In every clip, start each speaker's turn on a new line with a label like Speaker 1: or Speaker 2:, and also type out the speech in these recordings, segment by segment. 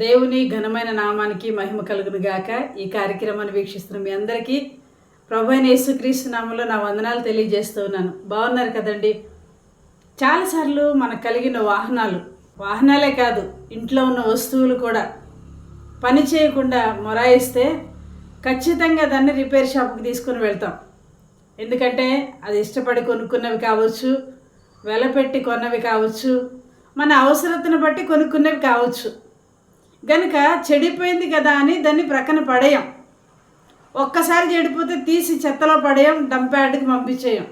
Speaker 1: దేవుని ఘనమైన నామానికి మహిమ కలుగును గాక. ఈ కార్యక్రమాన్ని వీక్షిస్తున్న మీ అందరికీ ప్రభు అయిన యేసుక్రీస్తు నామంలో నా వందనాలు తెలియజేస్తూ ఉన్నాను. బాగున్నారు కదండి? చాలాసార్లు మనకు కలిగిన వాహనాలు వాహనాలే కాదు ఇంట్లో ఉన్న వస్తువులు కూడా పని చేయకుండా మొరాయిస్తే ఖచ్చితంగా దాన్ని రిపేర్ షాప్కి తీసుకుని వెళ్తాం. ఎందుకంటే అది ఇష్టపడి కొనుక్కున్నవి కావచ్చు వెలపెట్టి కొన్నవి కావచ్చు మన అవసరతను బట్టి కొనుక్కున్నవి కావచ్చు. గనుక చెడిపోయింది కదా అని దాన్ని ప్రక్కన పడేయం. ఒక్కసారి చెడిపోతే తీసి చెత్తలో పడేయం డంప్ యార్డ్కి పంపించేయం.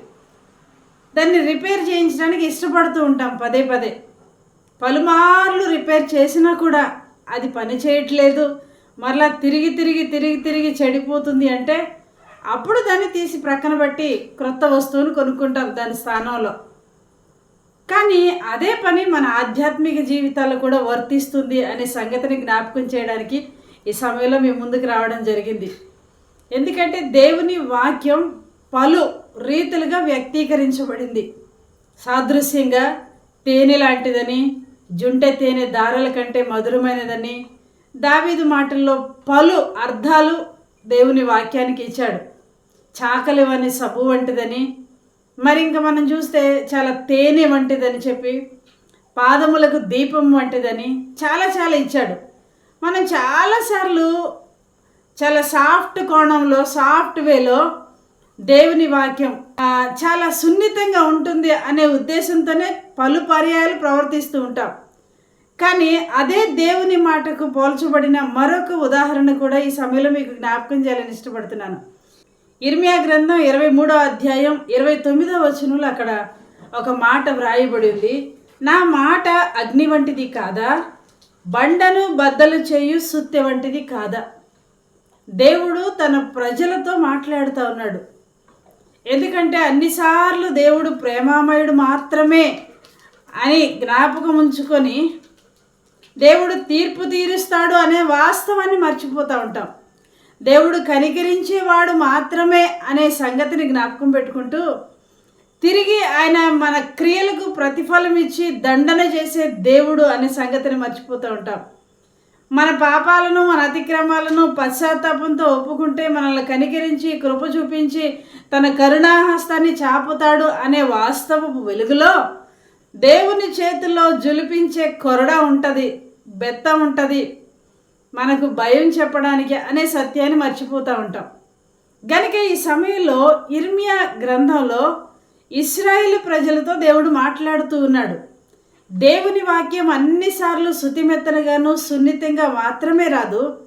Speaker 1: దాన్ని రిపేర్ చేయించడానికి ఇష్టపడుతూ ఉంటాం పదే పదే. పలుమార్లు రిపేర్ చేసినా కూడా అది పని చేయట్లేదు. మరలా తిరిగి తిరిగి తిరిగి తిరిగి చెడిపోతుంది అంటే అప్పుడు దాన్ని తీసి ప్రక్కన బట్టి క్రొత్త వస్తువును కొనుక్కుంటాం దాని స్థానంలో. కానీ అదే పని మన ఆధ్యాత్మిక జీవితాల్లో కూడా వర్తిస్తుంది అనే సంగతిని జ్ఞాపకం చేయడానికి ఈ సమయంలో మీ ముందుకు రావడం జరిగింది. ఎందుకంటే దేవుని వాక్యం పలు రీతులుగా వ్యక్తీకరించబడింది. సాదృశ్యంగా తేనె లాంటిదని జుంటె తేనె దారాల కంటే మధురమైనదని దావీదు మాటల్లో పలు అర్థాలు దేవుని వాక్యానికి ఇచ్చాడు. చాకలివని సబ్బు వంటిదని మరి ఇంకా మనం చూస్తే చాలా తేనె వంటిదని చెప్పి పాదములకు దీపం వంటిదని చాలా చాలా ఇచ్చాడు. మనం చాలాసార్లు చాలా సాఫ్ట్ కోణంలో సాఫ్ట్ వేలో దేవుని వాక్యం చాలా సున్నితంగా ఉంటుంది అనే ఉద్దేశంతోనే పలు పర్యాయాలు ప్రవర్తిస్తూ ఉంటాం. కానీ అదే దేవుని మాటకు పోల్చబడిన మరొక ఉదాహరణ కూడా ఈ సమయంలో మీకు జ్ఞాపకం చేయాలని ఇష్టపడుతున్నాను. ఇర్మియా గ్రంథం ఇరవై మూడో అధ్యాయం ఇరవై తొమ్మిదో వచనంలో అక్కడ ఒక మాట వ్రాయబడి ఉంది. నా మాట అగ్ని వంటిది కాదా? బండను బద్దలు చేయు సుత్తె వంటిది కాదా? దేవుడు తన ప్రజలతో మాట్లాడుతూ ఉన్నాడు. ఎందుకంటే అన్నిసార్లు దేవుడు ప్రేమామయుడు మాత్రమే అని జ్ఞాపకం ఉంచుకొని దేవుడు తీర్పు తీరుస్తాడు అనే వాస్తవాన్ని మర్చిపోతూ ఉంటాం. దేవుడు కనికరించేవాడు మాత్రమే అనే సంగతిని జ్ఞాపకం పెట్టుకుంటూ తిరిగి ఆయన మన క్రియలకు ప్రతిఫలం ఇచ్చి దండన చేసే దేవుడు అనే సంగతిని మర్చిపోతూ ఉంటాం. మన పాపాలను మన అతిక్రమాలను పశ్చాత్తాపంతో ఒప్పుకుంటే మనల్ని కనికరించి కృప చూపించి తన కరుణాహస్తాన్ని చాపుతాడు అనే వాస్తవపు వెలుగులో దేవుని చేతుల్లో జులిపించే కొరడ ఉంటుంది బెత్త ఉంటుంది మనకు భయం చెప్పడానికి అనే సత్యాన్ని మర్చిపోతూ ఉంటాం. గనుక ఈ సమయంలో ఇర్మియా గ్రంథంలో ఇస్రాయిల్ ప్రజలతో దేవుడు మాట్లాడుతూ ఉన్నాడు. దేవుని వాక్యం అన్నిసార్లు శుతిమెత్తనగాను సున్నితంగా మాత్రమే రాదు.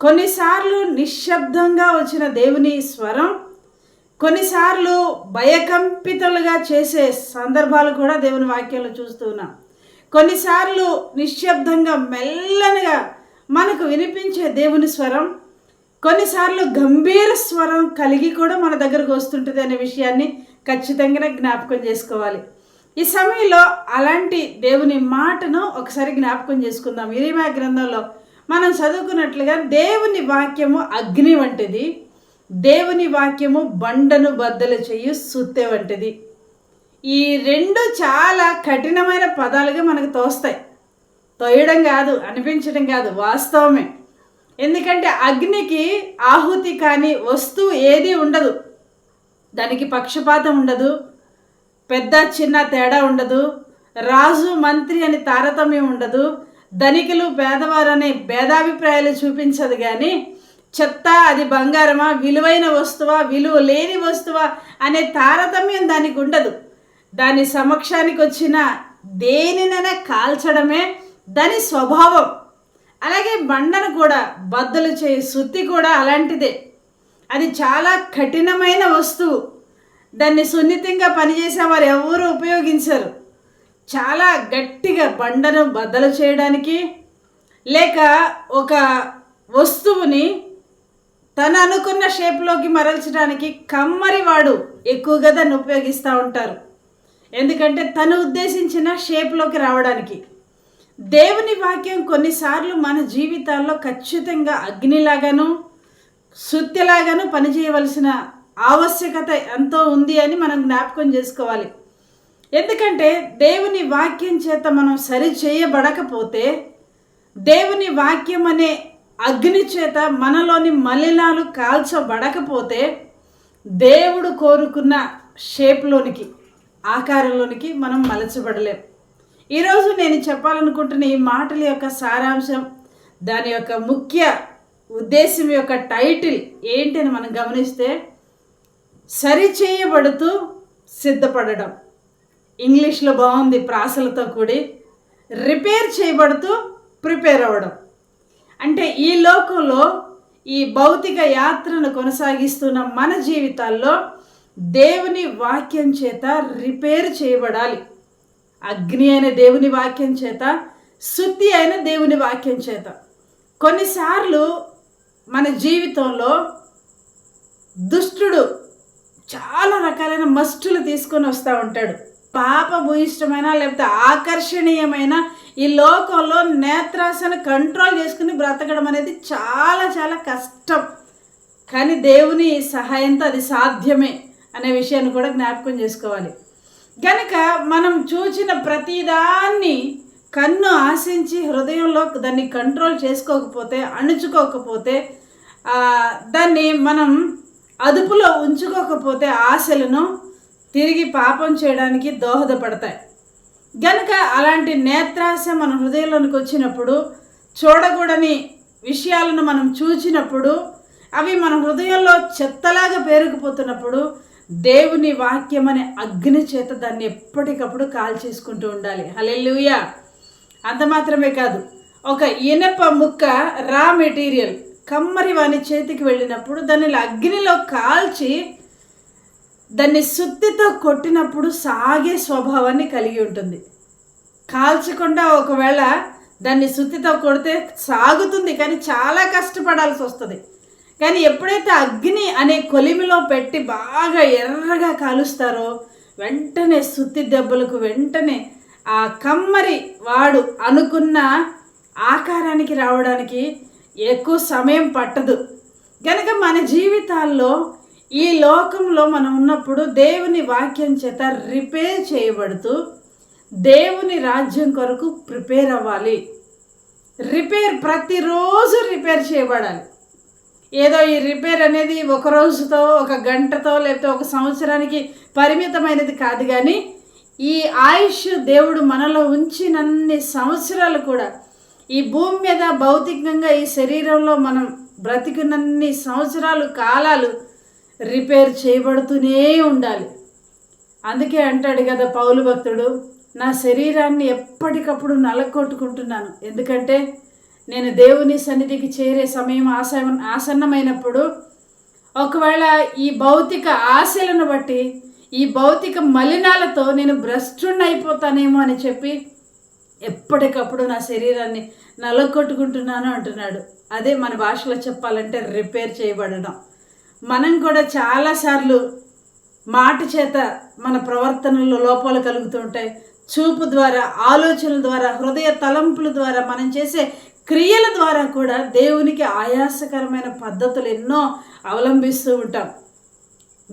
Speaker 1: కొన్నిసార్లు నిశ్శబ్దంగా వచ్చిన దేవుని స్వరం కొన్నిసార్లు భయకంపితలుగా చేసే సందర్భాలు కూడా దేవుని వాక్యంలో చూస్తూ ఉన్నాం. కొన్నిసార్లు నిశ్శబ్దంగా మెల్లనగా మనకు వినిపించే దేవుని స్వరం కొన్నిసార్లు గంభీర స్వరం కలిగి కూడా మన దగ్గరకు వస్తుంటుంది అనే విషయాన్ని ఖచ్చితంగా జ్ఞాపకం చేసుకోవాలి. ఈ సమయంలో అలాంటి దేవుని మాటను ఒకసారి జ్ఞాపకం చేసుకుందాం. ఇరిమా గ్రంథంలో మనం చదువుకున్నట్లుగా దేవుని వాక్యము అగ్ని వంటిది. దేవుని వాక్యము బండను బద్దలు చేయు సుత్తె వంటిది. ఈ రెండు చాలా కఠినమైన పదాలుగా మనకు తోస్తాయి. తోయడం కాదు అనిపించడం కాదు వాస్తవమే. ఎందుకంటే అగ్నికి ఆహుతి కానీ వస్తువు ఏది ఉండదు. దానికి పక్షపాతం ఉండదు పెద్ద చిన్న తేడా ఉండదు రాజు మంత్రి అని తారతమ్యం ఉండదు ధనికులు పేదవారు అనే భేదాభిప్రాయాలు చూపించదు కానీ చెత్త అది బంగారమా విలువైన వస్తువా విలువ లేని వస్తువా అనే తారతమ్యం దానికి ఉండదు. దాని సమక్షానికి వచ్చిన దేనినైనా కాల్చడమే దాని స్వభావం. అలాగే బండను కూడా బద్దలు చేయి సుత్తి కూడా అలాంటిదే. అది చాలా కఠినమైన వస్తువు. దాన్ని సున్నితంగా పనిచేసే వారు ఎవరు ఉపయోగించరు. చాలా గట్టిగా బండను బద్దలు చేయడానికి లేక ఒక వస్తువుని తను అనుకున్న షేప్లోకి మరల్చడానికి కమ్మరివాడు ఎక్కువగా దాన్ని ఉపయోగిస్తూ ఉంటారు. ఎందుకంటే తను ఉద్దేశించిన షేప్లోకి రావడానికి. దేవుని వాక్యం కొన్నిసార్లు మన జీవితాల్లో ఖచ్చితంగా అగ్నిలాగాను సుత్తిలాగాను పనిచేయవలసిన ఆవశ్యకత ఎంతో ఉంది అని మనం జ్ఞాపకం చేసుకోవాలి. ఎందుకంటే దేవుని వాక్యం చేత మనం సరి చేయబడకపోతే దేవుని వాక్యం అనే అగ్ని చేత మనలోని మలినాలు కాల్చబడకపోతే దేవుడు కోరుకున్న షేప్లోనికి ఆకారంలోనికి మనం మలచబడలేం. ఈరోజు నేను చెప్పాలనుకుంటున్న ఈ మాటల యొక్క సారాంశం దాని యొక్క ముఖ్య ఉద్దేశం యొక్క టైటిల్ ఏంటని మనం గమనిస్తే సరిచేయబడుతూ సిద్ధపడడం. ఇంగ్లీష్లో బాగుంది ప్రాసలతో కూడి రిపేర్ చేయబడుతూ ప్రిపేర్ అవ్వడం. అంటే ఈ లోకంలో ఈ భౌతిక యాత్రను కొనసాగిస్తున్న మన జీవితాల్లో దేవుని వాక్యం చేత రిపేర్ చేయబడాలి. అగ్ని అయిన దేవుని వాక్యం చేత శుద్ధి అయిన దేవుని వాక్యం చేత. కొన్నిసార్లు మన జీవితంలో దుష్టుడు చాలా రకాలైన మస్టులు తీసుకొని వస్తూ ఉంటాడు. పాప భూయిష్టమైన లేకపోతే ఆకర్షణీయమైన ఈ లోకంలో నేత్రాసను కంట్రోల్ చేసుకుని బ్రతకడం అనేది చాలా చాలా కష్టం. కానీ దేవుని సహాయంతో అది సాధ్యమే అనే విషయాన్ని కూడా జ్ఞాపకం చేసుకోవాలి. గనక మనం చూసిన ప్రతిదాన్ని కన్ను ఆశించి హృదయంలో దాన్ని కంట్రోల్ చేసుకోకపోతే అణుచుకోకపోతే దాన్ని మనం అదుపులో ఉంచుకోకపోతే ఆశలను తిరిగి పాపం చేయడానికి దోహదపడతాయి. గనక అలాంటి నేత్రాశ మన హృదయంలోనికి వచ్చినప్పుడు చూడకూడని విషయాలను మనం చూచినప్పుడు అవి మన హృదయంలో చెత్తలాగా పేరుకుపోతున్నప్పుడు దేవుని వాక్యం అనే అగ్ని చేత దాన్ని ఎప్పటికప్పుడు కాల్ చేసుకుంటూ ఉండాలి. హలెల్లుయా. అంత మాత్రమే కాదు. ఒక ఇనప ముక్క రా మెటీరియల్. కమ్మరి వాని చేతికి వెళ్ళినప్పుడు దాన్ని అగ్నిలో కాల్చి దాన్ని సుత్తితో కొట్టినప్పుడు సాగే స్వభావాన్ని కలిగి ఉంటుంది. కాల్చకుండా ఒకవేళ దాన్ని సుత్తితో కొడితే సాగుతుంది కానీ చాలా కష్టపడాల్సి వస్తుంది. కానీ ఎప్పుడైతే అగ్ని అనే కొలిమిలో పెట్టి బాగా ఎర్రగా కాలుస్తారో వెంటనే సుత్తి దెబ్బలకు వెంటనే ఆ కమ్మరి వాడు అనుకున్న ఆకారానికి రావడానికి ఎక్కువ సమయం పట్టదు. కనుక మన జీవితాల్లో ఈ లోకంలో మనం ఉన్నప్పుడు దేవుని వాక్యం చేత రిపేర్ చేయబడుతూ దేవుని రాజ్యం కొరకు ప్రిపేర్ అవ్వాలి. రిపేర్ ప్రతిరోజు రిపేర్ చేయబడాలి. ఏదో ఈ రిపేర్ అనేది ఒక రోజుతో ఒక గంటతో లేకపోతే ఒక సంవత్సరానికి పరిమితమైనది కాదు కానీ ఈ ఆయుష్ దేవుడు మనలో ఉంచినన్ని సంవత్సరాలు కూడా ఈ భూమి మీద భౌతికంగా ఈ శరీరంలో మనం బ్రతికినన్ని సంవత్సరాలు కాలాలు రిపేర్ చేయబడుతూనే ఉండాలి. అందుకే అంటాడు కదా పౌలు భక్తుడు నా శరీరాన్ని ఎప్పటికప్పుడు నలగొట్టుకుంటున్నాను ఎందుకంటే నేను దేవుని సన్నిధికి చేరే సమయం ఆశ ఆసన్నమైనప్పుడు ఒకవేళ ఈ భౌతిక ఆశలను బట్టి ఈ భౌతిక మలినాలతో నేను భ్రష్టుణ్ణి అయిపోతానేమో అని చెప్పి ఎప్పటికప్పుడు నా శరీరాన్ని నలగొట్టుకుంటున్నాను అంటున్నాడు. అదే మన భాషలో చెప్పాలంటే రిపేర్ చేయబడడం. మనం కూడా చాలాసార్లు మాట చేత మన ప్రవర్తనలో లోపాలు కలుగుతుంటాయి చూపు ద్వారా ఆలోచనల ద్వారా హృదయ తలంపుల ద్వారా మనం చేసే క్రియల ద్వారా కూడా దేవునికి ఆయాసకరమైన పద్ధతులు ఎన్నో అవలంబిస్తూ ఉంటాం.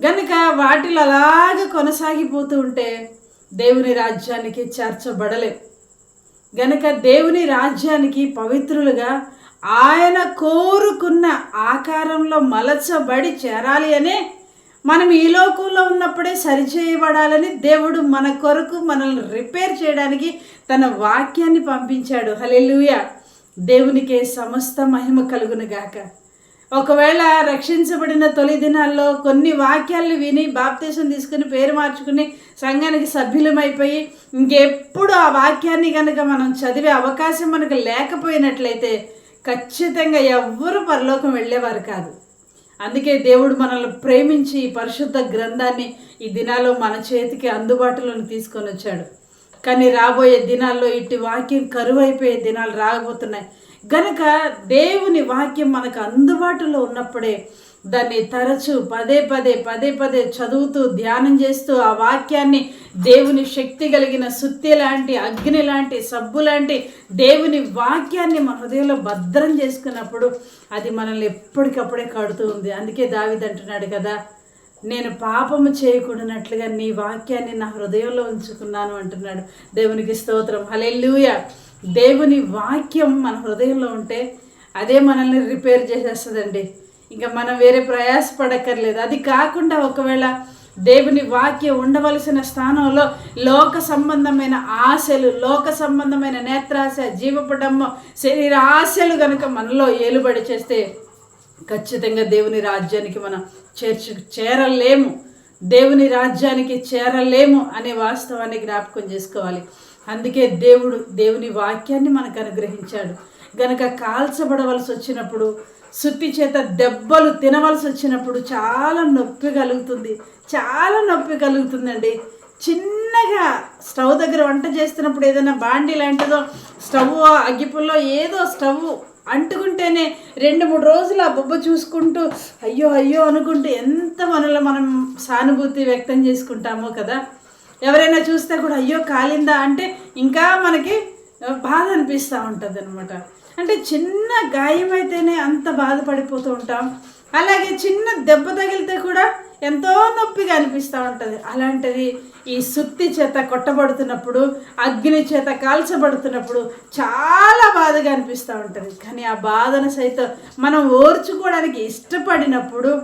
Speaker 1: గనుక వాటిలో అలాగ కొనసాగిపోతూ ఉంటే దేవుని రాజ్యానికి చేర్చబడలేం. గనక దేవుని రాజ్యానికి పవిత్రులుగా ఆయన కోరుకున్న ఆకారంలో మలచబడి చేరాలి అనే మనం ఈ లోకంలో ఉన్నప్పుడే సరిచేయబడాలని దేవుడు మన కొరకు మనల్ని రిపేర్ చేయడానికి తన వాక్యాన్ని పంపించాడు. హలెలుయ దేవునికే సమస్త మహిమ కలుగునుగాక ఒకవేళ రక్షించబడిన తొలి దినాల్లో కొన్ని వాక్యాలు విని బాప్తీసం తీసుకుని పేరు మార్చుకుని సంఘానికి సభ్యులమైపోయి ఇంకెప్పుడు ఆ వాక్యాన్ని కనుక మనం చదివే అవకాశం మనకు లేకపోయినట్లయితే ఖచ్చితంగా ఎవ్వరు పరలోకం వెళ్ళేవారు కాదు. అందుకే దేవుడు మనల్ని ప్రేమించి ఈ పరిశుద్ధ గ్రంథాన్ని ఈ దినాల్లో మన చేతికి అందుబాటులోని తీసుకొని వచ్చాడు. కానీ రాబోయే దినాల్లో ఇట్టి వాక్యం కరువైపోయే దినాలు రాబోతున్నాయి. గనక దేవుని వాక్యం మనకు అందుబాటులో ఉన్నప్పుడే దాన్ని తరచు పదే పదే పదే పదే చదువుతూ ధ్యానం చేస్తూ ఆ వాక్యాన్ని దేవుని శక్తి కలిగిన సుత్తి లాంటి అగ్ని లాంటి సబ్బు లాంటి దేవుని వాక్యాన్ని మన హృదయంలో భద్రం చేసుకున్నప్పుడు అది మనల్ని ఎప్పటికప్పుడే కడుతూ ఉంది. అందుకే దావిదంటున్నాడు కదా నేను పాపము చేయకూడనట్లుగా నీ వాక్యాన్ని నా హృదయంలో ఉంచుకున్నాను అంటున్నాడు దేవునికి స్తోత్రం. హలెల్లుయ. దేవుని వాక్యం మన హృదయంలో ఉంటే అదే మనల్ని రిపేర్ చేసేస్తుందండి. ఇంకా మనం వేరే ప్రయాసపడక్కర్లేదు. అది కాకుండా ఒకవేళ దేవుని వాక్యం ఉండవలసిన స్థానంలో లోక సంబంధమైన ఆశలు లోక సంబంధమైన నేత్రాశ జీవపడమ్మ శరీర ఆశలు కనుక మనలో ఏలుబడి చేస్తే ఖచ్చితంగా దేవుని రాజ్యానికి మనం చేర్చు చేరలేము. దేవుని రాజ్యానికి చేరలేము అనే వాస్తవాన్ని జ్ఞాపకం చేసుకోవాలి. అందుకే దేవుడు దేవుని వాక్యాన్ని మనకు అనుగ్రహించాడు. గనక కాల్చబడవలసి వచ్చినప్పుడు సుత్తి చేత దెబ్బలు తినవలసి వచ్చినప్పుడు చాలా నొప్పి కలుగుతుంది. చాలా నొప్పి కలుగుతుందండి. చిన్నగా స్టవ్ దగ్గర వంట చేస్తున్నప్పుడు ఏదైనా బాండీ లాంటిదో స్టవ్ అగ్గిపుల్లో ఏదో స్టవ్ అంటుకుంటేనే రెండు మూడు రోజులు ఆ బొబ్బ చూసుకుంటూ అయ్యో అయ్యో అనుకుంటూ ఎంత మనలో మనం సానుభూతి వ్యక్తం చేసుకుంటామో కదా. ఎవరైనా చూస్తే కూడా అయ్యో కాలిందా అంటే ఇంకా మనకి బాధ అనిపిస్తూ ఉంటుంది అనమాట అంటే చిన్న గాయం అయితేనే అంత బాధపడిపోతూ ఉంటాం. అలాగే చిన్న దెబ్బ తగిలితే కూడా ఎంతో నొప్పిగా అనిపిస్తూ ఉంటుంది. అలాంటిది ఈ సుత్తి చేత కొట్టబడుతున్నప్పుడు అగ్ని చేత కాల్చబడుతున్నప్పుడు చాలా బాధగా అనిపిస్తూ ఉంటుంది. కానీ ఆ బాధను సైతం మనం ఓర్చుకోవడానికి ఇష్టపడినప్పుడు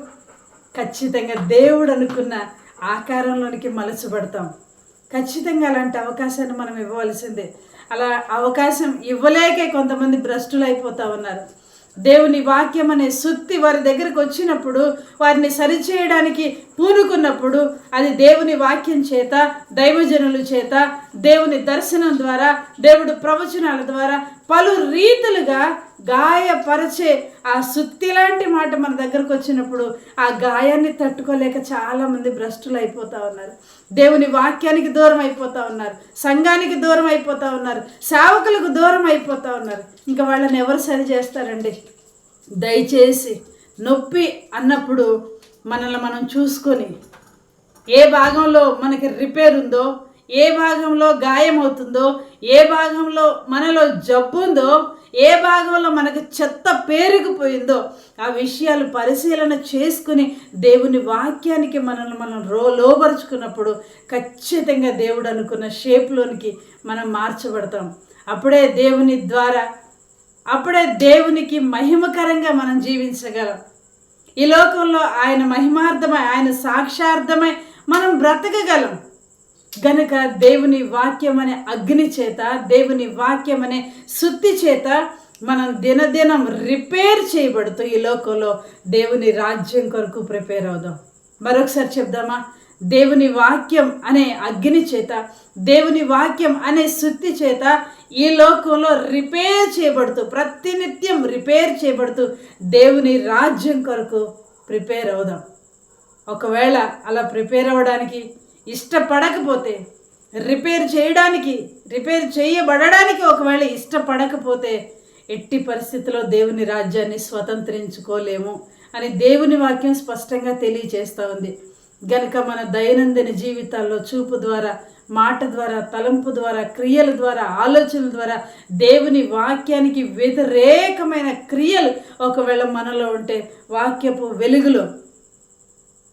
Speaker 1: ఖచ్చితంగా దేవుడు అనుకున్న ఆకారంలోనికి మలచబడతాం. ఖచ్చితంగా అలాంటి అవకాశాన్ని మనం ఇవ్వవలసిందే. అలా అవకాశం ఇవ్వలేకే కొంతమంది భ్రష్టులు అయిపోతూ ఉన్నారు. దేవుని వాక్యం అనే సుత్తి వారి దగ్గరకు వచ్చినప్పుడు వారిని సరిచేయడానికి పూనుకున్నప్పుడు అది దేవుని వాక్యం చేత దైవజనుల చేత దేవుని దర్శనం ద్వారా దేవుడు ప్రవచనాల ద్వారా పలు రీతులుగా గాయపరచే ఆ సుత్తి లాంటి మాట మన దగ్గరకు వచ్చినప్పుడు ఆ గాయాన్ని తట్టుకోలేక చాలామంది భ్రష్టులు అయిపోతూ ఉన్నారు. దేవుని వాక్యానికి దూరం అయిపోతూ ఉన్నారు. సంఘానికి దూరం అయిపోతూ ఉన్నారు. సేవకులకు దూరం అయిపోతూ ఉన్నారు. ఇంకా వాళ్ళని ఎవరు సరి చేస్తారండి? దయచేసి నొప్పి అన్నప్పుడు మనల్ని మనం చూసుకొని ఏ భాగంలో మనకి రిపేర్ ఉందో ఏ భాగంలో గాయం అవుతుందో ఏ భాగంలో మనలో జబ్బు ఉందో ఏ భాగంలో మనకు చెత్త పేరుకుపోయిందో ఆ విషయాలు పరిశీలన చేసుకుని దేవుని వాక్యానికి మనల్ని మనం రో లోపరుచుకున్నప్పుడు ఖచ్చితంగా దేవుడు అనుకున్న షేప్లోనికి మనం మార్చబడతాం. అప్పుడే దేవుని ద్వారా అప్పుడే దేవునికి మహిమకరంగా మనం జీవించగలం. ఈ లోకంలో ఆయన మహిమార్థమై ఆయన సాక్షార్థమై మనం బ్రతకగలం. గనక దేవుని వాక్యం అనే అగ్ని చేత దేవుని వాక్యం అనే శుద్ధి చేత మనం దినదినం రిపేర్ చేయబడుతూ ఈ లోకంలో దేవుని రాజ్యం కొరకు ప్రిపేర్ అవుదాం. మరొకసారి చెప్దామా? దేవుని వాక్యం అనే అగ్ని చేత దేవుని వాక్యం అనే శుద్ధి చేత ఈ లోకంలో రిపేర్ చేయబడుతూ ప్రతినిత్యం రిపేర్ చేయబడుతూ దేవుని రాజ్యం కొరకు ప్రిపేర్ అవుదాం. ఒకవేళ అలా ప్రిపేర్ అవ్వడానికి ఇష్టపడకపోతే రిపేర్ చేయడానికి రిపేర్ చేయబడడానికి ఒకవేళ ఇష్టపడకపోతే ఎట్టి పరిస్థితిలో దేవుని రాజ్యాన్ని స్వతంత్రించుకోలేము అని దేవుని వాక్యం స్పష్టంగా తెలియజేస్తూ ఉంది. గనుక మన దైనందిన జీవితాల్లో చూపు ద్వారా మాట ద్వారా తలంపు ద్వారా క్రియల ద్వారా ఆలోచనల ద్వారా దేవుని వాక్యానికి వ్యతిరేకమైన క్రియలు ఒకవేళ మనలో ఉంటే వాక్యపు వెలుగులో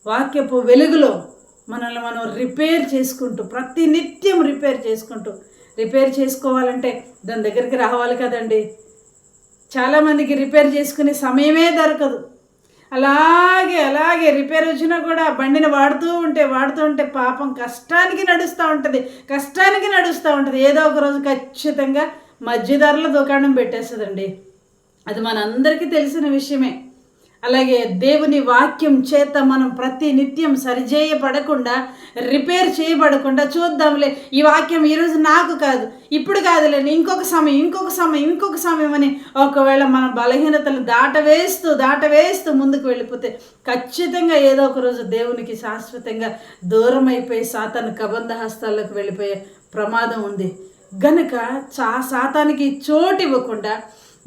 Speaker 1: వాక్యపు వెలుగులో మనల్ని మనం రిపేర్ చేసుకుంటూ ప్రతి నిత్యం రిపేర్ చేసుకుంటూ రిపేర్ చేసుకోవాలంటే దాని దగ్గరికి రావాలి కదండి. చాలామందికి రిపేర్ చేసుకునే సమయమే దొరకదు. అలాగే అలాగే రిపేర్ వచ్చినా కూడా బండిని వాడుతూ ఉంటే వాడుతూ ఉంటే పాపం కష్టానికి నడుస్తూ ఉంటుంది. కష్టానికి నడుస్తూ ఉంటుంది. ఏదో ఒక రోజు ఖచ్చితంగా మధ్యధరల దుకాణం పెట్టేస్తుందండి. అది మనందరికీ తెలిసిన విషయమే. అలాగే దేవుని వాక్యం చేత మనం ప్రతి నిత్యం సరిచేయబడకుండా రిపేర్ చేయబడకుండా చూద్దాంలే. ఈ వాక్యం ఈరోజు నాకు కాదు ఇప్పుడు కాదులే ఇంకొక సమయం ఇంకొక సమయం ఇంకొక సమయం అని ఒకవేళ మన బలహీనతలు దాటవేస్తూ దాటవేస్తూ ముందుకు వెళ్ళిపోతే ఖచ్చితంగా ఏదో ఒక రోజు దేవునికి శాశ్వతంగా దూరం అయిపోయి సాతాను కబంధ హస్తాల్లోకి వెళ్ళిపోయే ప్రమాదం ఉంది. గనుక చా సాతానికి చోటు ఇవ్వకుండా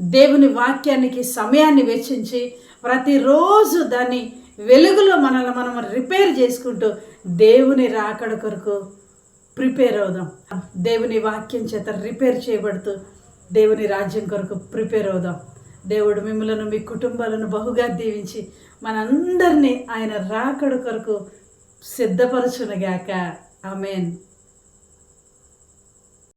Speaker 1: దేవుని వాక్యానికి సమయాన్ని వెచ్చించి ప్రతిరోజు దాన్ని వెలుగులో మనల్ని మనం రిపేర్ చేసుకుంటూ దేవుని రాకడ కొరకు ప్రిపేర్ అవుదాం. దేవుని వాక్యం చేత రిపేర్ చేయబడుతూ దేవుని రాజ్యం కొరకు ప్రిపేర్ అవుదాం. దేవుడు మిమ్మలను మీ కుటుంబాలను బహుగా దీవించి మనందరినీ ఆయన రాకడ కొరకు సిద్ధపరచునగాక. ఆమెన్.